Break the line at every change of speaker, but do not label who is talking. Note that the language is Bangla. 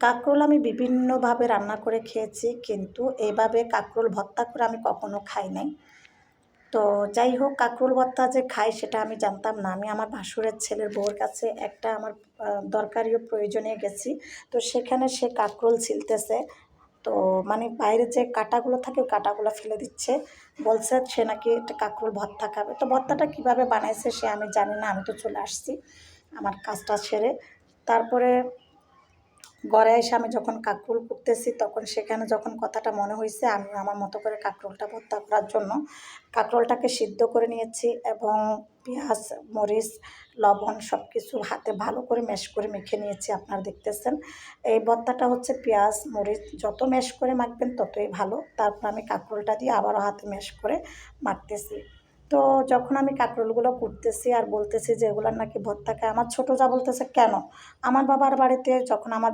কাঁকরোল আমি বিভিন্নভাবে রান্না করে খেয়েছি, কিন্তু এভাবে কাঁকরোল ভর্তা করে আমি কখনো খাই নাই। তো যাই হোক, কাঁকরোল ভর্তা যে খাই সেটা আমি জানতাম না। আমি আমার ভাসুরের ছেলের বউর কাছে একটা আমার দরকারি ও প্রয়োজনে গেছি। তো সেখানে সে কাঁকরোল ছিলতেছে। তো মানে বাইরে যে কাঁটাগুলো থাকে, ওই কাঁটাগুলো ফেলে দিচ্ছে। বলছে সে নাকি একটা কাঁকরোল ভর্তা খাবে। তো ভর্তাটা কীভাবে বানাইছে সে আমি জানি না। আমি তো চলে আসছি আমার কাজটা সেরে। তারপরে ঘরে এসে আমি যখন কাঁকরোল করতেছি, তখন সেখানে যখন কথাটা মনে হয়েছে আমি আমার মতো করে কাঁকরোলটা ভর্তা করার জন্য, কাঁকরোলটাকে সিদ্ধ করে নিয়েছি এবং পেঁয়াজ, মরিচ, লবণ সব কিছু হাতে ভালো করে ম্যাশ করে মেখে নিয়েছি, আপনারা দেখতেছেন। এই ভর্তাটা হচ্ছে পেঁয়াজ, মরিচ, যত ম্যাশ করে মাখবেন ততই ভালো। তারপর আমি কাঁকরোলটা দিয়ে আবারও হাতে ম্যাশ করে মাখতেছি। তো যখন আমি কাঁকরোলগুলো কুটতেছি আর বলতেছি যে, এগুলোর নাকি ভর্তা খায় আমার ছোটো যা বলতেছে কেন? আমার বাবার বাড়িতে যখন আমার